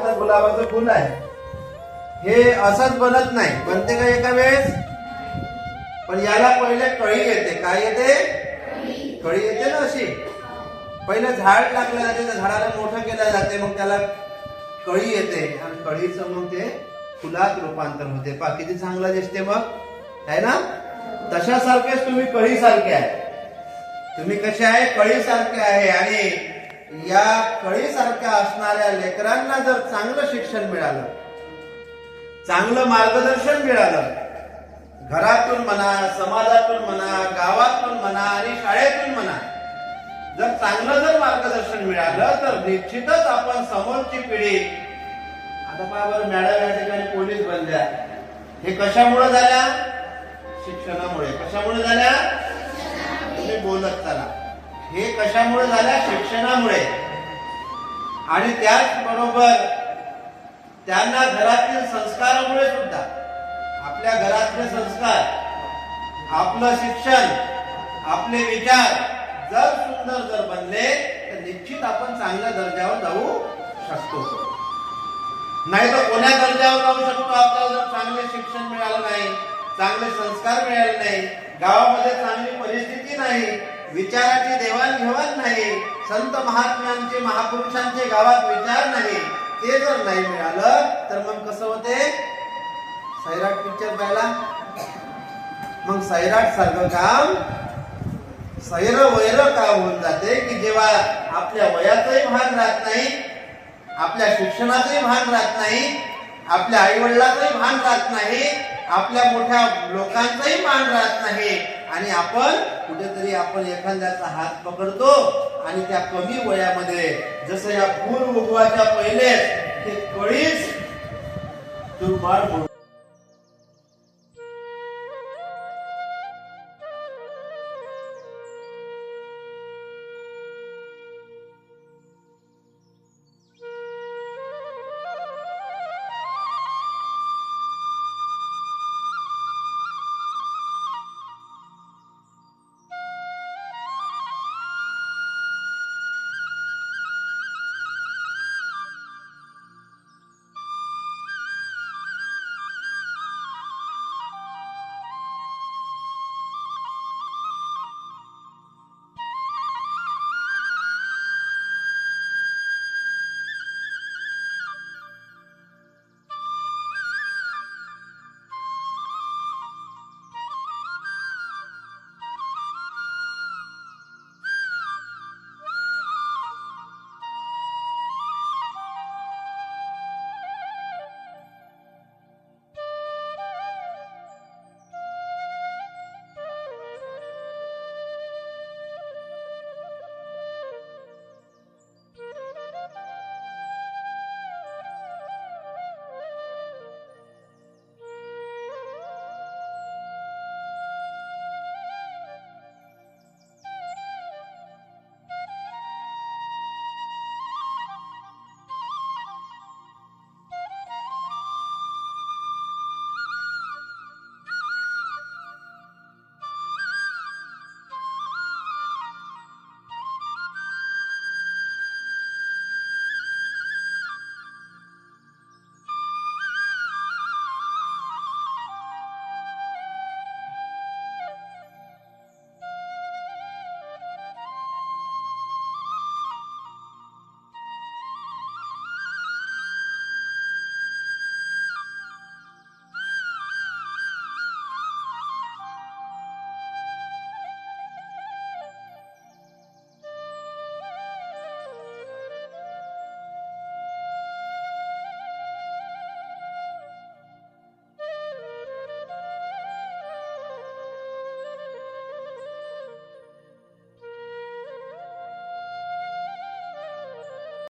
आता गुलाबाचं फुल आहे. हे असंच बनत नाही. बनते का एका वेळेस? पण याला पहिले कळी येते. काय येते? कळी येते ना अशी. पहिले झाड टाकलं जाते त्या झाडाला मोठं केलं जाते मग त्याला कळी येते. आणि कळीचं मग ते फुलात रूपांतर होते. पा किती चांगलं दिसते मग. आहे ना? तशासारखेच तुम्ही कळी सारखे आहे. तुम्ही कसे आहे? कळी सारखे आहे आणि या कळी सारख्या असणाऱ्या लेकरांना जर चांगलं शिक्षण मिळालं चांगलं मार्गदर्शन मिळालं घरातून म्हणा समाजातून म्हणा गावातून म्हणा आणि शाळेतून म्हणा जर चांगलं जर मार्गदर्शन मिळालं तर निश्चितच आपण समोरची पिढी आता पहा मॅडम या ठिकाणी पोलीस बनल्या. हे कशामुळे झाल्या? शिक्षणामुळे. कशामुळे झाल्या? तुम्ही बोलत चला. हे कशामुळे झाल्या शिक्षणामुळे. आणि त्याचबरोबर त्यांना घरातील संस्कारामुळे सुद्धा. आपल्या घरातले संस्कार आपलं शिक्षण आपले विचार जर सुंदर जर बनले तर निश्चित आपण चांगल्या दर्जावर जाऊ शकतो. नाही तर कोण्या दर्जावर जाऊ शकतो? आपल्याला जर चांगले शिक्षण मिळालं नाही चांगले संस्कार मिळाले नाही गावामध्ये चांगली परिस्थिती नाही विचाराची देवाणघेवाण नाही. संत महात्म्यांचे महापुरुषांचे गावात विचार नाही. ते जर नाही मिळालं तर मग कसं होते? सैराट पिक्चर पाहिला. मग सैराट सारखं काम सैर वैर का होऊन जाते की जेव्हा आपल्या वयाचंही भान राहत नाही आपल्या शिक्षणाचंही भान राहत नाही आपल्या आई वडिलाचंही भान राहत नाही आपल्या मोठ्या लोकांचंही भान राहत नाही. आणि आपण कुठेतरी आपण एखाद्याचा हात पकडतो आणि त्या कमी वयामध्ये जसं या पूर उगवाच्या पहिले ते कळीच दुर्बाळ